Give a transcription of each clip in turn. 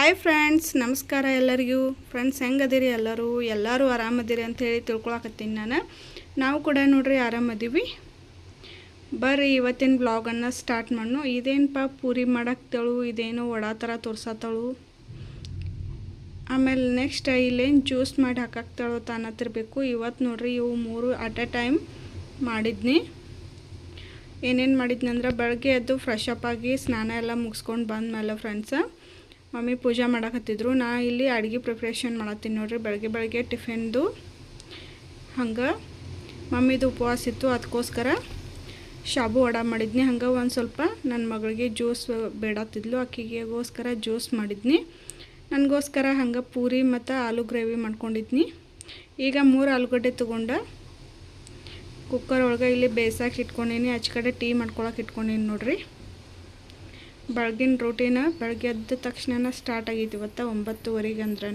Hi friends ನಮಸ್ಕಾರ ಎಲ್ಲರಿಗೂ. Friends ಹೆಂಗದಿರಿ ಎಲ್ಲರೂ? ಎಲ್ಲರೂ ಆರಾಮದಿರಿ ಹೇಳಿ ತಿಳ್ಕೊಳಕತ್ತೀನಿ ನಾನು. ನಾವು ಕೂಡ ನೋಡ್ರಿ ಆರಾಮದೀವಿ. ಬರ್ರಿ, ಇವತ್ತಿನ ಬ್ಲಾಗನ್ನು ಸ್ಟಾರ್ಟ್ ಮಾಡೋಣ. ಇದೇನಪ್ಪ ಪೂರಿ ಮಾಡಾಕ್ತಳು ಇದೇನು ವಡಾ ಥರ ತೋರ್ಸತ್ತಳು. ಆಮೇಲೆ ನೆಕ್ಸ್ಟ್ ಇಲ್ಲೇನು ಜ್ಯೂಸ್ ಮಾಡಿ ಹಾಕಾಕ್ತಾಳು ತಾನತ್ತಿರಬೇಕು ಇವತ್ತು ನೋಡ್ರಿ ಇವು ಮೂರು ಅಟ್ ಎ ಟೈಮ್ ಮಾಡಿದ್ನಿ. ಏನೇನು ಮಾಡಿದ್ನಂದ್ರೆ ಬೆಳಗ್ಗೆ ಎದ್ದು ಫ್ರೆಶ್ ಅಪ್ ಆಗಿ ಸ್ನಾನ ಎಲ್ಲ ಮುಗಿಸ್ಕೊಂಡು ಬಂದಮೇಲೆ ಫ್ರೆಂಡ್ಸ ಮಮ್ಮಿ ಪೂಜೆ ಮಾಡಕತ್ತಿದ್ರು ನಾ ಇಲ್ಲಿ ಅಡುಗೆ ಪ್ರಿಪ್ರೇಷನ್ ಮಾಡತ್ತೀನಿ ನೋಡ್ರಿ. ಬೆಳಗ್ಗೆ ಬೆಳಗ್ಗೆ ಟಿಫಿನ್ದು ಹಂಗೆ ಮಮ್ಮಿದು ಉಪವಾಸ ಇತ್ತು. ಅದಕ್ಕೋಸ್ಕರ ಶಾಬು ವಡ ಮಾಡಿದ್ನಿ. ಹಂಗೆ ಒಂದು ಸ್ವಲ್ಪ ನನ್ನ ಮಗಳಿಗೆ ಜ್ಯೂಸ್ ಬೇಡತ್ತಿದ್ಲು ಅಕ್ಕಿಗೆಗೋಸ್ಕರ ಜ್ಯೂಸ್ ಮಾಡಿದ್ನಿ. ನನಗೋಸ್ಕರ ಹಂಗೆ ಪೂರಿ ಮತ್ತು ಆಲೂ ಗ್ರೇವಿ ಮಾಡ್ಕೊಂಡಿದ್ನಿ. ಈಗ ಮೂರು ಆಲೂಗಡ್ಡೆ ತೊಗೊಂಡು ಕುಕ್ಕರ್ ಒಳಗೆ ಇಲ್ಲಿ ಬೇಯಿಸಕ್ಕೆ ಇಟ್ಕೊಂಡೀನಿ. ಆಚೆ ಕಡೆ ಟೀ ಮಾಡ್ಕೊಳಕ್ಕೆ ಇಟ್ಕೊಂಡೀನಿ ನೋಡ್ರಿ. ಬೆಳಗಿನ ರೂಟೀನ ಬೆಳಗ್ಗೆ ಎದ್ದ ತಕ್ಷಣ ಸ್ಟಾರ್ಟ್ ಆಗೈತಿ ಇವತ್ತು ಒಂಬತ್ತುವರೆಗೆ ಅಂದ್ರೆ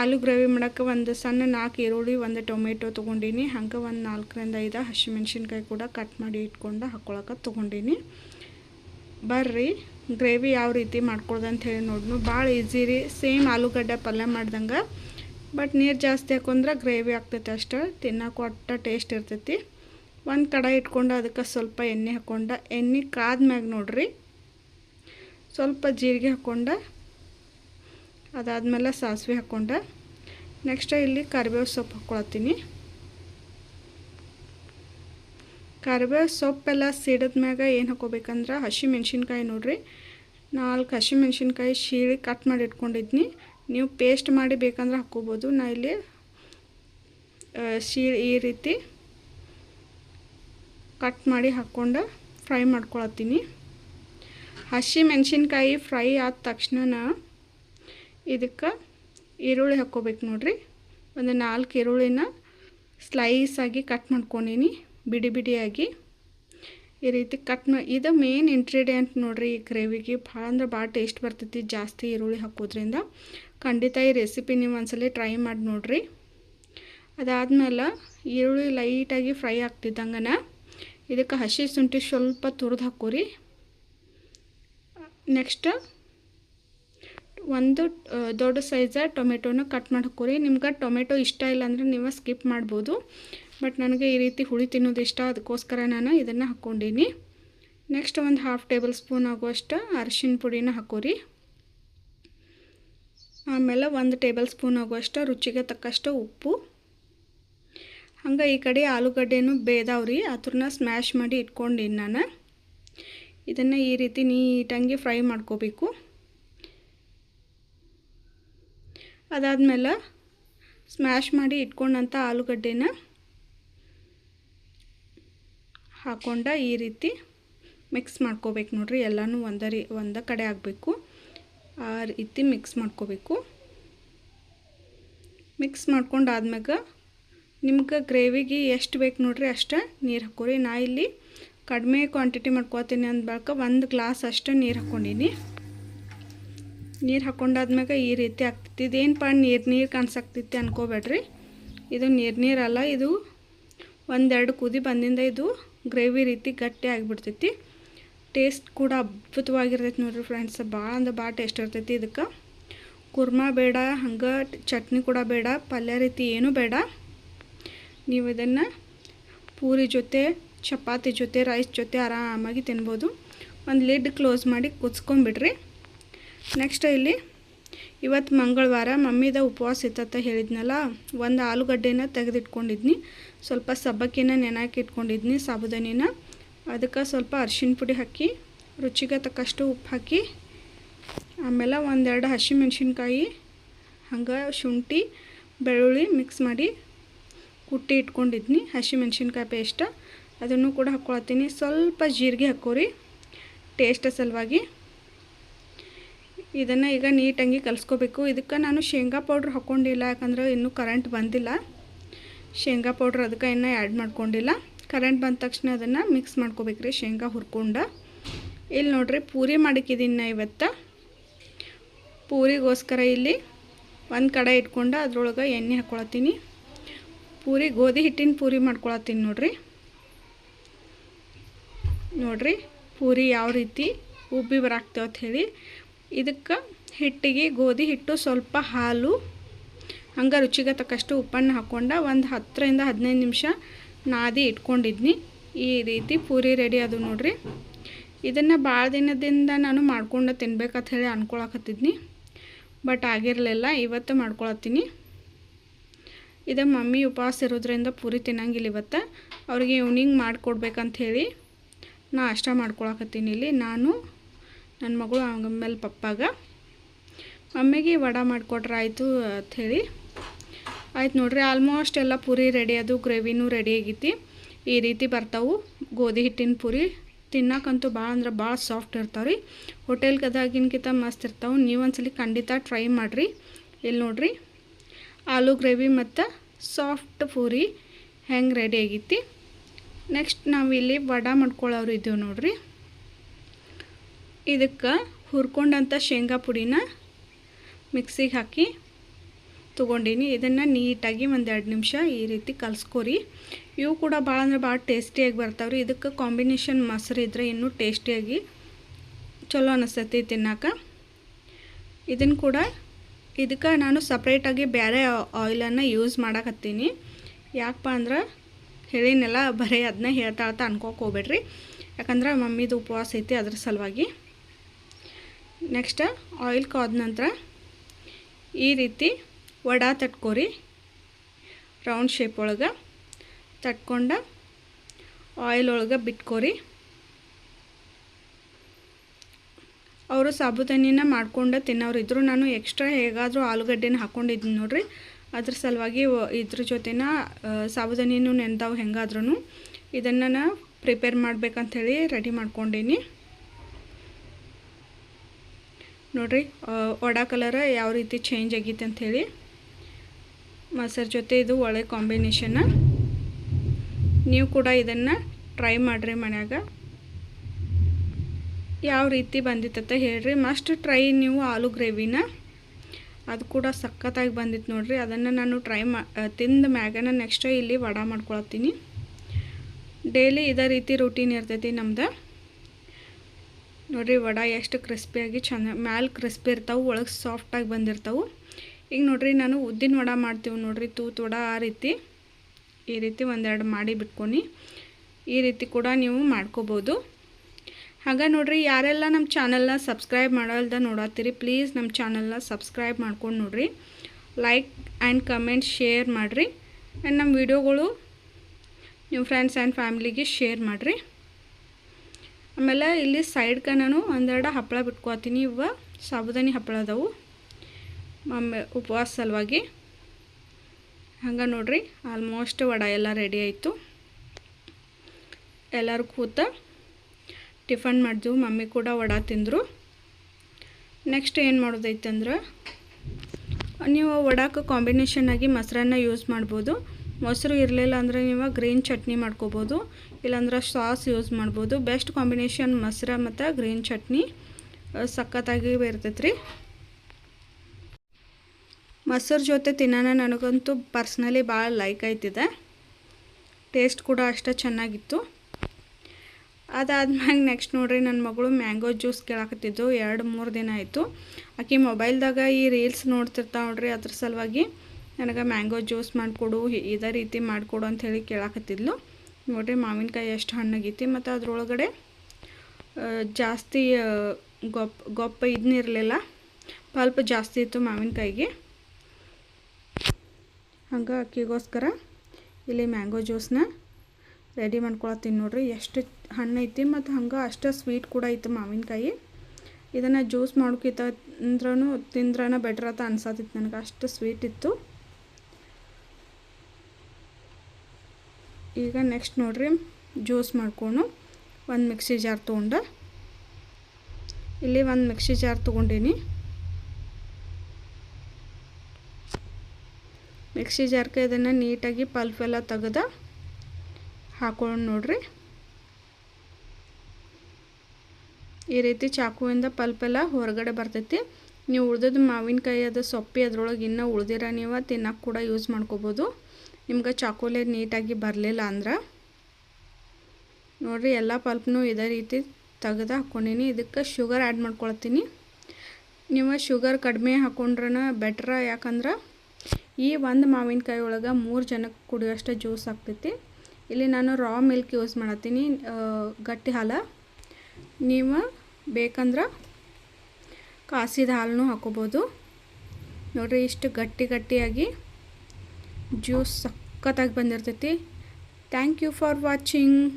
ಆಲೂ ಗ್ರೇವಿ ಮಾಡೋಕ್ಕೆ ಒಂದು ಸಣ್ಣ ನಾಲ್ಕು ಈರುಳ್ಳಿ, ಒಂದು ಟೊಮೆಟೊ ತೊಗೊಂಡೀನಿ. ಹಂಗೆ ಒಂದು ನಾಲ್ಕರಿಂದ ಐದು ಹಸಿಮೆಣ್ಸಿನ್ಕಾಯಿ ಕೂಡ ಕಟ್ ಮಾಡಿ ಇಟ್ಕೊಂಡು ಹಾಕ್ಕೊಳಕ್ಕೆ ತೊಗೊಂಡೀನಿ. ಬರ್ರಿ, ಗ್ರೇವಿ ಯಾವ ರೀತಿ ಮಾಡ್ಕೊಳ್ದಂತ ಹೇಳಿ ನೋಡ್ನು. ಭಾಳ ಈಸಿ ರೀ ಸೇಮ್ ಆಲೂಗಡ್ಡೆ ಪಲ್ಯ ಮಾಡ್ದಂಗೆ. ಬಟ್ ನೀರು ಜಾಸ್ತಿ ಹಾಕೊಂಡ್ರೆ ಗ್ರೇವಿ ಆಗ್ತೈತೆ ಅಷ್ಟೇ, ತಿನ್ನೋಕೆ ಒಟ್ಟು ಟೇಸ್ಟ್ ಇರ್ತೈತಿ. ಒಂದು ಕಡಾಯಿ ಇಟ್ಕೊಂಡು ಅದಕ್ಕೆ ಸ್ವಲ್ಪ ಎಣ್ಣೆ ಹಾಕ್ಕೊಂಡು ಎಣ್ಣೆ ಕಾದ್ಮ್ಯಾಗ ನೋಡ್ರಿ ಸ್ವಲ್ಪ ಜೀರಿಗೆ ಹಾಕ್ಕೊಂಡ ಅದಾದಮೇಲೆ ಸಾಸಿವೆ ಹಾಕ್ಕೊಂಡ ನೆಕ್ಸ್ಟ್ ಇಲ್ಲಿ ಕರಿಬೇವು ಸೊಪ್ಪು ಹಾಕ್ಕೊಳತ್ತೀನಿ ಕರಿಬೇವು ಸೊಪ್ಪೆಲ್ಲ ಸೀಡದ ಮ್ಯಾಗ ಏನು ಹಾಕೋಬೇಕಂದ್ರೆ ಹಸಿ ಮೆಣಸಿನ್ಕಾಯಿ ನೋಡ್ರಿ. ನಾಲ್ಕು ಹಸಿ ಮೆಣಸಿನ್ಕಾಯಿ ಶೀಳಿ ಕಟ್ ಮಾಡಿ ಇಟ್ಕೊಂಡಿದ್ನಿ. ನೀವು ಪೇಸ್ಟ್ ಮಾಡಿ ಬೇಕಂದ್ರೆ ಹಾಕ್ಕೋಬೋದು ನಾ ಇಲ್ಲಿ ಶೀ ಈ ರೀತಿ ಕಟ್ ಮಾಡಿ ಹಾಕ್ಕೊಂಡು ಫ್ರೈ ಮಾಡ್ಕೊಳತ್ತೀನಿ. ಹಸಿ ಮೆಣಸಿನ್ಕಾಯಿ ಫ್ರೈ ಆದ ತಕ್ಷಣ ಇದಕ್ಕೆ ಈರುಳ್ಳಿ ಹಾಕ್ಕೋಬೇಕು ನೋಡ್ರಿ. ಒಂದು ನಾಲ್ಕು ಈರುಳ್ಳಿನ ಸ್ಲೈಸಾಗಿ ಕಟ್ ಮಾಡ್ಕೊಂಡೀನಿ, ಬಿಡಿ ಬಿಡಿಯಾಗಿ. ಈ ರೀತಿ ಕಟ್ ಮಾ ಇದು ಮೇನ್ ಇಂಗ್ರೀಡಿಯೆಂಟ್ ನೋಡ್ರಿ ಈ ಗ್ರೇವಿಗೆ. ಭಾಳ ಅಂದ್ರೆ ಭಾಳ ಟೇಸ್ಟ್ ಬರ್ತೈತಿ ಜಾಸ್ತಿ ಈರುಳ್ಳಿ ಹಾಕೋದ್ರಿಂದ. ಖಂಡಿತ ಈ ರೆಸಿಪಿ ನೀವು ಒಂದ್ಸಲ ಟ್ರೈ ಮಾಡಿ ನೋಡ್ರಿ. ಅದಾದಮೇಲೆ ಈರುಳ್ಳಿ ಲೈಟಾಗಿ ಫ್ರೈ ಆಗ್ತಿದ್ದಂಗನ ಇದಕ್ಕೆ ಹಸಿ ಶುಂಠಿ ಸ್ವಲ್ಪ ತುರಿದು ಹಾಕೋರಿ. ನೆಕ್ಸ್ಟ್ ಒಂದು ದೊಡ್ಡ ಸೈಜ ಟೊಮೆಟೊನ ಕಟ್ ಮಾಡ್ಕೊರಿ. ನಿಮ್ಗೆ ಟೊಮೆಟೊ ಇಷ್ಟ ಇಲ್ಲ ಅಂದರೆ ನೀವು ಸ್ಕಿಪ್ ಮಾಡ್ಬೋದು. ಬಟ್ ನನಗೆ ಈ ರೀತಿ ಹುಳಿ ತಿನ್ನೋದು ಇಷ್ಟ, ಅದಕ್ಕೋಸ್ಕರ ನಾನು ಇದನ್ನು ಹಾಕ್ಕೊಂಡೀನಿ. ನೆಕ್ಸ್ಟ್ ಒಂದು ಹಾಫ್ ಟೇಬಲ್ ಸ್ಪೂನ್ ಆಗುವಷ್ಟು ಅರಿಶಿನ ಪುಡಿನ ಹಾಕೋರಿ. ಆಮೇಲೆ ಒಂದು ಟೇಬಲ್ ಸ್ಪೂನ್ ಆಗುವಷ್ಟು ರುಚಿಗೆ ತಕ್ಕಷ್ಟು ಉಪ್ಪು. ಹಂಗೆ ಈ ಕಡೆ ಆಲೂಗಡ್ಡೆನೂ ಬೇದಾವ್ರಿ ಅದ್ರನ್ನ ಸ್ಮ್ಯಾಶ್ ಮಾಡಿ ಇಟ್ಕೊಂಡಿನಿ ನಾನು. ಇದನ್ನು ಈ ರೀತಿ ನೀಟಾಗಿ ಫ್ರೈ ಮಾಡ್ಕೋಬೇಕು. ಅದಾದಮೇಲೆ ಸ್ಮ್ಯಾಶ್ ಮಾಡಿ ಇಟ್ಕೊಂಡಂಥ ಆಲೂಗಡ್ಡೆನ ಹಾಕೊಂಡ ಈ ರೀತಿ ಮಿಕ್ಸ್ ಮಾಡ್ಕೋಬೇಕು ನೋಡ್ರಿ, ಎಲ್ಲನೂ ಒಂದರಿ, ಒಂದ ಕಡೆ ಆಗಬೇಕು. ಆ ರೀತಿ ಮಿಕ್ಸ್ ಮಾಡ್ಕೋಬೇಕು. ಮಿಕ್ಸ್ ಮಾಡ್ಕೊಂಡು ಆದ್ಮ್ಯಾಗ ನಿಮ್ಗೆ ಗ್ರೇವಿಗೆ ಎಷ್ಟು ಬೇಕು ನೋಡ್ರಿ ಅಷ್ಟು ನೀರು ಹಾಕೋರಿ. ನಾ ಇಲ್ಲಿ ಕಡಿಮೆ ಕ್ವಾಂಟಿಟಿ ಮಾಡ್ಕೋತೀನಿ ಅಂದ ಬಳಿಕ ಒಂದು ಗ್ಲಾಸ್ ಅಷ್ಟು ನೀರು ಹಾಕ್ಕೊಂಡಿನಿ ನೀರು ಹಾಕ್ಕೊಂಡಾದ್ಮ್ಯಾಗ ಈ ರೀತಿ ಆಗ್ತೈತಿ ಪಾ ನೀರು ನೀರು ಕಾಣಿಸಾಕ್ತೈತಿ ಅನ್ಕೋಬೇಡ್ರಿ. ಇದು ನೀರು ನೀರಲ್ಲ ಇದು ಒಂದೆರಡು ಕುದಿ ಬಂದಿಂದ ಇದು ಗ್ರೇವಿ ರೀತಿ ಗಟ್ಟಿ ಆಗಿಬಿಡ್ತೈತಿ. ಟೇಸ್ಟ್ ಕೂಡ ಅದ್ಭುತವಾಗಿರ್ತೈತಿ ನೋಡ್ರಿ ಫ್ರೆಂಡ್ಸ್. ಭಾಳ ಅಂದ್ರೆ ಭಾಳ ಟೇಸ್ಟ್ ಇರ್ತೈತಿ ಇದಕ್ಕೆ. ಕುರ್ಮಾ ಬೇಡ, ಹಂಗೆ ಚಟ್ನಿ ಕೂಡ ಬೇಡ, ಪಲ್ಯ ರೀತಿ ಏನೂ ಬೇಡ. ನೀವು ಇದನ್ನು ಪೂರಿ ಜೊತೆ ಚಪಾತಿ ಜೊತೆ ರೈಸ್ ಜೊತೆ ಆರಾಮಾಗಿ ತಿನ್ಬೋದು. ಒಂದು ಲಿಡ್ ಕ್ಲೋಸ್ ಮಾಡಿ ಕುದಿಸ್ಕೊಂಡ್ಬಿಡ್ರಿ. ನೆಕ್ಸ್ಟ್ ಇಲ್ಲಿ ಇವತ್ತು ಮಂಗಳವಾರ ಮಮ್ಮಿದ ಉಪವಾಸ ಇತ್ತಂತ ಹೇಳಿದ್ನಲ್ಲ, ಒಂದು ಆಲೂಗಡ್ಡೆನ ತೆಗೆದಿಟ್ಕೊಂಡಿದ್ನಿ. ಸ್ವಲ್ಪ ಸಬ್ಬಕ್ಕಿನ ನೆನಾಕಿ ಇಟ್ಕೊಂಡಿದ್ನಿ ಸಾಬುದಾನಿನ ಅದಕ್ಕೆ ಸ್ವಲ್ಪ ಅರಿಶಿನ ಪುಡಿ ಹಾಕಿ, ರುಚಿಗೆ ತಕ್ಕಷ್ಟು ಉಪ್ಪು ಹಾಕಿ, ಆಮೇಲೆ ಒಂದೆರಡು ಹಸಿಮೆಣ್ಸಿನ್ಕಾಯಿ, ಹಂಗೆ ಶುಂಠಿ, ಬೆಳ್ಳುಳ್ಳಿ ಮಿಕ್ಸ್ ಮಾಡಿ ಕುಟ್ಟಿ ಇಟ್ಕೊಂಡಿದ್ನಿ, ಹಸಿಮೆಣ್ಸಿನ್ಕಾಯಿ ಪೇಸ್ಟ್ ಅದನ್ನು ಕೂಡ ಹಾಕ್ಕೊಳತ್ತೀನಿ. ಸ್ವಲ್ಪ ಜೀರಿಗೆ ಹಾಕೋರಿ ಟೇಸ್ಟ್ ಸಲುವಾಗಿ. ಇದನ್ನು ಈಗ ನೀಟಾಗಿ ಕಲಿಸ್ಕೋಬೇಕು. ಇದಕ್ಕೆ ನಾನು ಶೇಂಗಾ ಪೌಡ್ರ್ ಹಾಕ್ಕೊಂಡಿಲ್ಲ ಯಾಕಂದ್ರೆ ಇನ್ನೂ ಕರೆಂಟ್ ಬಂದಿಲ್ಲ. ಶೇಂಗಾ ಪೌಡ್ರ್ ಅದಕ್ಕೆ ಇನ್ನೂ ಆ್ಯಡ್ ಮಾಡ್ಕೊಂಡಿಲ್ಲ. ಕರೆಂಟ್ ಬಂದ ತಕ್ಷಣ ಅದನ್ನು ಮಿಕ್ಸ್ ಮಾಡ್ಕೋಬೇಕ್ರಿ ಶೇಂಗಾ ಹುರ್ಕೊಂಡು. ಇಲ್ಲಿ ನೋಡ್ರಿ, ಪೂರಿ ಮಾಡಿಕ್ಕಿದ್ದೀನಿ ಇವತ್ತು. ಪೂರಿಗೋಸ್ಕರ ಇಲ್ಲಿ ಒಂದು ಕಡೆ ಇಟ್ಕೊಂಡು ಅದ್ರೊಳಗೆ ಎಣ್ಣೆ ಹಾಕ್ಕೊಳತ್ತೀನಿ. ಪೂರಿ ಗೋಧಿ ಹಿಟ್ಟಿನ ಪೂರಿ ಮಾಡ್ಕೊಳತ್ತೀನಿ ನೋಡ್ರಿ. ನೋಡ್ರಿ, ಪೂರಿ ಯಾವ ರೀತಿ ಉಬ್ಬಿ ಬರಾಕ್ತೇವೆ ಹೇಳಿ. ಇದಕ್ಕೆ ಹಿಟ್ಟಿಗೆ ಗೋಧಿ ಹಿಟ್ಟು ಸ್ವಲ್ಪ ಹಾಲು, ಹಂಗೆ ರುಚಿಗೆ ತಕ್ಕಷ್ಟು ಉಪ್ಪನ್ನು ಹಾಕ್ಕೊಂಡು ಒಂದು ಹತ್ತರಿಂದ ಹದಿನೈದು ನಿಮಿಷ ನಾದಿ ಇಟ್ಕೊಂಡಿದ್ನಿ. ಈ ರೀತಿ ಪೂರಿ ರೆಡಿ ಅದು ನೋಡ್ರಿ. ಇದನ್ನು ಭಾಳ ದಿನದಿಂದ ನಾನು ಮಾಡ್ಕೊಂಡು ತಿನ್ಬೇಕಂತ ಹೇಳಿ ಅನ್ಕೊಳಕತ್ತಿದ್ನಿ. ಬಟ್ ಆಗಿರಲಿಲ್ಲ, ಇವತ್ತು ಮಾಡ್ಕೊಳತ್ತೀನಿ. ಇದು ಮಮ್ಮಿ ಉಪವಾಸ ಇರೋದ್ರಿಂದ ಪೂರಿ ತಿನ್ನಂಗಿಲ್ಲ ಇವತ್ತು. ಅವ್ರಿಗೆ ಇವ್ನಿಂಗ್ ಮಾಡಿಕೊಡ್ಬೇಕಂತ ಹೇಳಿ ನಾ ಅಷ್ಟ ಮಾಡ್ಕೊಳಕತ್ತೀನಿ ಇಲ್ಲಿ. ನಾನು ನನ್ನ ಮಗಳು ಆಮೇಲೆ ಪಪ್ಪಾಗ. ಮಮ್ಮಿಗೆ ವಡ ಮಾಡಿಕೊಟ್ರೆ ಆಯಿತು ಅಂಥೇಳಿ ಆಯ್ತು ನೋಡ್ರಿ ಆಲ್ಮೋಸ್ಟ್ ಎಲ್ಲ ಪೂರಿ ರೆಡಿ ಅದು ಗ್ರೇವಿನೂ ರೆಡಿ ಆಗೈತಿ. ಈ ರೀತಿ ಬರ್ತಾವು. ಗೋಧಿ ಹಿಟ್ಟಿನ ಪೂರಿ ತಿನ್ನಕ್ಕಂತೂ ಭಾಳ ಅಂದ್ರೆ ಭಾಳ ಸಾಫ್ಟ್ ಇರ್ತಾವೆ ರೀ ಹೋಟೆಲ್ ಗದಾಗಿನ್ಕಿಂತ ಮಸ್ತ್ ಇರ್ತಾವೆ. ನೀವು ಒಂದ್ಸಲಿ ಖಂಡಿತ ಟ್ರೈ ಮಾಡಿರಿ. ಇಲ್ಲಿ ನೋಡ್ರಿ, ಆಲೂ ಗ್ರೇವಿ ಮತ್ತು ಸಾಫ್ಟ್ ಪೂರಿ ಹೆಂಗೆ ರೆಡಿ ಆಗೈತಿ. ನೆಕ್ಸ್ಟ್ ನಾವಿಲ್ಲಿ ವಡ ಮಾಡ್ಕೊಳ್ಳೋರು ಇದ್ದೀವಿ ನೋಡ್ರಿ. ಇದಕ್ಕೆ ಹುರ್ಕೊಂಡಂಥ ಶೇಂಗಾ ಪುಡಿನ ಮಿಕ್ಸಿಗೆ ಹಾಕಿ ತೊಗೊಂಡೀನಿ. ಇದನ್ನು ನೀಟಾಗಿ ಒಂದು ಎರಡು ನಿಮಿಷ ಈ ರೀತಿ ಕಲಿಸ್ಕೊರಿ. ಇವು ಕೂಡ ಭಾಳ ಅಂದ್ರೆ ಭಾಳ ಟೇಸ್ಟಿಯಾಗಿ ಬರ್ತಾವ್ರಿ. ಇದಕ್ಕೆ ಕಾಂಬಿನೇಷನ್ ಮೊಸರು ಇದ್ದರೆ ಇನ್ನೂ ಟೇಸ್ಟಿಯಾಗಿ ಚಲೋ ಅನಿಸ್ತೈತಿ ತಿನ್ನಕ್ಕೆ ಇದನ್ನು ಕೂಡ ಇದಕ್ಕೆ ನಾನು ಸಪ್ರೇಟಾಗಿ ಬೇರೆ ಆಯಿಲನ್ನು ಯೂಸ್ ಮಾಡಕತ್ತೀನಿ. ಯಾಕಪ್ಪ ಅಂದ್ರೆ ಹೇಳಿನೆಲ್ಲ ಬರೀ ಅದನ್ನ ಹೇಳ್ತಾ ಅನ್ಕೋಕೆ ಹೋಗ್ಬೇಡ್ರಿ. ಯಾಕಂದ್ರೆ ಮಮ್ಮಿದು ಉಪವಾಸ ಐತಿ ಅದ್ರ ಸಲುವಾಗಿ. ನೆಕ್ಸ್ಟ್ ಆಯಿಲ್ ಕಾದ ನಂತರ ಈ ರೀತಿ ವಡ ತಟ್ಕೋರಿ. ರೌಂಡ್ ಶೇಪ್ ಒಳಗೆ ತಟ್ಕೊಂಡು ಆಯಿಲ್ ಒಳಗೆ ಬಿಟ್ಕೋರಿ. ಅವರು ಸಾಬುದಾನಿನ ಮಾಡ್ಕೊಂಡು ತಿನ್ನೋರು ಇದ್ದರು ನಾನು ಎಕ್ಸ್ಟ್ರಾ ಹೇಗಾದರೂ ಆಲೂಗಡ್ಡೆನ ಹಾಕ್ಕೊಂಡಿದ್ದೀನಿ ನೋಡ್ರಿ. ಅದ್ರ ಸಲುವಾಗಿ ಇದ್ರ ಜೊತೆನ ಸಾಬುದಾನಿನೂ ನೆನೆದಾವು ಹೆಂಗಾದ್ರೂ ಇದನ್ನು ಪ್ರಿಪೇರ್ ಮಾಡ್ಬೇಕಂಥೇಳಿ ರೆಡಿ ಮಾಡ್ಕೊಂಡೀನಿ. ನೋಡ್ರಿ ವಡಾ ಕಲರ್ ಯಾವ ರೀತಿ ಚೇಂಜ್ ಆಗೈತೆ ಅಂಥೇಳಿ. ಮೊಸರು ಜೊತೆ ಇದು ಒಳ್ಳೆ ಕಾಂಬಿನೇಷನ್ ನೀವು ಕೂಡ ಇದನ್ನು ಟ್ರೈ ಮಾಡಿರಿ ಮನ್ಯಾಗ. ಯಾವ ರೀತಿ ಬಂದಿತ್ತ ಹೇಳ್ರಿ. ಮಸ್ಟ್ ಟ್ರೈ ನೀವು ಆಲೂ ಗ್ರೇವಿನ ಅದು ಕೂಡ ಸಖತ್ತಾಗಿ ಬಂದಿತ್ತು ನೋಡ್ರಿ. ಅದನ್ನು ನಾನು ಟ್ರೈ ಮಾ ತಿಂದ ಮ್ಯಾಗನ ನೆಕ್ಸ್ಟ್ ಇಲ್ಲಿ ವಡ ಮಾಡ್ಕೊಳತ್ತೀನಿ. ಡೈಲಿ ಇದೇ ರೀತಿ ರೂಟೀನ್ ಇರ್ತೈತಿ ನಮ್ದು. ನೋಡಿರಿ ವಡ ಎಷ್ಟು ಕ್ರಿಸ್ಪಿಯಾಗಿ ಚೆಂದ, ಮ್ಯಾಲೆ ಕ್ರಿಸ್ಪಿ ಇರ್ತಾವೆ, ಒಳಗೆ ಸಾಫ್ಟಾಗಿ ಬಂದಿರ್ತಾವೆ. ಈಗ ನೋಡಿರಿ ನಾನು ಉದ್ದಿನ ವಡ ಮಾಡ್ತೀವಿ ನೋಡಿರಿ, ತೂತು ವಡ ಆ ರೀತಿ. ಈ ರೀತಿ ಒಂದೆರಡು ಮಾಡಿ ಬಿಟ್ಕೊನಿ. ಈ ರೀತಿ ಕೂಡ ನೀವು ಮಾಡ್ಕೋಬೋದು. ಹಾಗೆ ನೋಡಿರಿ, ಯಾರೆಲ್ಲ ನಮ್ಮ ಚಾನಲ್ನ ಸಬ್ಸ್ಕ್ರೈಬ್ ಮಾಡಲ್ದ ನೋಡತ್ತೀರಿ ಪ್ಲೀಸ್ ನಮ್ಮ ಚಾನಲ್ನ ಸಬ್ಸ್ಕ್ರೈಬ್ ಮಾಡ್ಕೊಂಡು ನೋಡಿರಿ. ಲೈಕ್ ಆ್ಯಂಡ್ ಕಮೆಂಟ್ ಶೇರ್ ಮಾಡಿರಿ. ಆ್ಯಂಡ್ ನಮ್ಮ ವಿಡಿಯೋಗಳು ನಿಮ್ಮ ಫ್ರೆಂಡ್ಸ್ ಆ್ಯಂಡ್ ಫ್ಯಾಮಿಲಿಗೆ ಶೇರ್ ಮಾಡಿರಿ. ಆಮೇಲೆ ಇಲ್ಲಿ ಸೈಡ್ಗೆ ನಾನು ಒಂದೆರಡು ಹಪ್ಪಳ ಬಿಟ್ಕೋತೀನಿ. ಇವ ಸಾಬುದಾನಿ ಹಪ್ಪಳ ಅದಾವು. ಉಪವಾಸ ಸಲುವಾಗಿ. ಹಂಗೆ ನೋಡ್ರಿ ಆಲ್ಮೋಸ್ಟ್ ವಡ ಎಲ್ಲ ರೆಡಿ ಆಯಿತು. ಎಲ್ಲರೂ ಕೂತ. ಟಿಫನ್ ಮಾಡಿದ್ವು ಮಮ್ಮಿ ಕೂಡ ವಡ ತಿಂದರು. ನೆಕ್ಸ್ಟ್ ಏನು ಮಾಡೋದೈತೆ ಅಂದ್ರೆ ನೀವು ವಡಾಕ ಕಾಂಬಿನೇಷನ್ ಆಗಿ ಮೊಸರನ್ನ ಯೂಸ್ ಮಾಡ್ಬೋದು. ಮೊಸರು ಇರಲಿಲ್ಲ ಅಂದರೆ ನೀವು ಗ್ರೀನ್ ಚಟ್ನಿ ಮಾಡ್ಕೋಬೋದು. ಇಲ್ಲಾಂದ್ರೆ ಸಾಸ್ ಯೂಸ್ ಮಾಡ್ಬೋದು. ಬೆಸ್ಟ್ ಕಾಂಬಿನೇಷನ್ ಮೊಸರ ಮತ್ತು ಗ್ರೀನ್ ಚಟ್ನಿ ಸಖತ್ತಾಗಿ ಇರ್ತೈತೆ ರೀ ಮೊಸರು ಜೊತೆ ತಿನ್ನೋಣ ನನಗಂತೂ ಪರ್ಸ್ನಲಿ ಭಾಳ ಲೈಕ್ ಆಯ್ತಿದೆ. ಟೇಸ್ಟ್ ಕೂಡ ಅಷ್ಟೇ ಚೆನ್ನಾಗಿತ್ತು. ಅದಾದ್ಮ್ಯಾಗ ನೆಕ್ಸ್ಟ್ ನೋಡ್ರಿ ನನ್ನ ಮಗಳು ಮ್ಯಾಂಗೋ ಜ್ಯೂಸ್ ಕೇಳಾಕತ್ತಿದ್ದು ಎರಡು ಮೂರು ದಿನ ಆಯಿತು. ಆಕೆ ಮೊಬೈಲ್ದಾಗ ಈ ರೀಲ್ಸ್ ನೋಡ್ತಿರ್ತಾವೆ ನೋಡ್ರಿ, ಅದ್ರ ಸಲುವಾಗಿ ನನಗೆ ಮ್ಯಾಂಗೋ ಜ್ಯೂಸ್ ಮಾಡಿಕೊಡು ಇದೇ ರೀತಿ ಮಾಡಿಕೊಡು ಅಂಥೇಳಿ ಕೇಳಾಕತ್ತಿದ್ಲು. ನೋಡ್ರಿ ಮಾವಿನಕಾಯಿ ಎಷ್ಟು ಹಣ್ಣಾಗೈತಿ, ಮತ್ತು ಅದರೊಳಗಡೆ ಜಾಸ್ತಿ ಗೊಪ್ಪ ಗೊಪ್ಪ ಇದನ್ನಿರಲಿಲ್ಲ ಪಲ್ಪ್ ಜಾಸ್ತಿ ಇತ್ತು ಮಾವಿನಕಾಯಿಗೆ. ಹಂಗೆ ಅಕ್ಕಿಗೋಸ್ಕರ ಇಲ್ಲಿ ಮ್ಯಾಂಗೋ ಜ್ಯೂಸ್ನ ರೆಡಿ ಮಾಡ್ಕೊಳತ್ತೀನಿ ನೋಡ್ರಿ. ಎಷ್ಟು ಹಣ್ಣು ಐತಿ ಮತ್ತು ಹಂಗೆ ಅಷ್ಟು ಸ್ವೀಟ್ ಕೂಡ ಐತೆ ಮಾವಿನಕಾಯಿ. ಇದನ್ನು ಜ್ಯೂಸ್ ಮಾಡ್ಕಿತ ಅಂದ್ರೂ ತಿಂದ್ರನ ಬೆಟ್ರ್ ಅಂತ ಅನ್ಸತ್ತಿತ್ತು ನನಗೆ. ಅಷ್ಟು ಸ್ವೀಟ್ ಇತ್ತು. ಈಗ ನೆಕ್ಸ್ಟ್ ನೋಡ್ರಿ ಜ್ಯೂಸ್ ಮಾಡ್ಕೊಂಡು ಒಂದು ಮಿಕ್ಸಿ ಜಾರ್ ತೊಗೊಂಡು. ಇಲ್ಲಿ ಒಂದು ಮಿಕ್ಸಿ ಜಾರ್ ತೊಗೊಂಡೀನಿ. ಮಿಕ್ಸಿ ಜಾರ್ಕ ಇದನ್ನು ನೀಟಾಗಿ ಪಲ್ಪ್ ಎಲ್ಲ ತೆಗೆದು. ಹಾಕೊಂಡು ನೋಡ್ರಿ. ಈ ರೀತಿ ಚಾಕುವಿಂದ ಪಲ್ಪೆಲ್ಲ ಹೊರಗಡೆ ಬರ್ತೈತಿ. ನೀವು ಉಳ್ದದ್ದು ಮಾವಿನಕಾಯಿ ಅದು ಸೊಪ್ಪಿ, ಅದ್ರೊಳಗೆ ಇನ್ನೂ ಉಳ್ದಿರ ನೀವು ತಿನ್ನಕ್ಕೆ ಕೂಡ ಯೂಸ್ ಮಾಡ್ಕೋಬೋದು. ನಿಮ್ಗೆ ಚಾಕೋಲೆ ನೀಟಾಗಿ ಬರಲಿಲ್ಲ ಅಂದ್ರೆ. ನೋಡಿರಿ ಎಲ್ಲ ಪಲ್ಪ್ನು ಇದೇ ರೀತಿ ತೆಗೆದು ಹಾಕ್ಕೊಂಡಿನಿ ಇದಕ್ಕೆ ಶುಗರ್ ಆ್ಯಡ್ ಮಾಡ್ಕೊಳ್ತೀನಿ. ನೀವು ಶುಗರ್ ಕಡಿಮೆ ಹಾಕೊಂಡ್ರನ ಬೆಟ್ರ ಯಾಕಂದ್ರೆ ಈ ಒಂದು ಮಾವಿನಕಾಯಿ ಒಳಗೆ ಮೂರು ಜನಕ್ಕೆ ಕುಡಿಯೋಷ್ಟು ಜ್ಯೂಸ್ ಆಗ್ತೈತಿ. ಇಲ್ಲಿ ನಾನು ರಾ ಮಿಲ್ಕ್ ಯೂಸ್ ಮಾಡತ್ತೀನಿ. ಗಟ್ಟಿ ಹಾಲು. ನೀವು ಬೇಕಂದ್ರೆ ಕಾಸಿದ ಹಾಲನ್ನು ಹಾಕೋಬೋದು. ನೋಡಿರಿ ಇಷ್ಟು ಗಟ್ಟಿ ಗಟ್ಟಿಯಾಗಿ ಜ್ಯೂಸ್ ಸಖತ್ತಾಗಿ ಬಂದಿರ್ತೈತಿ. Thank you for watching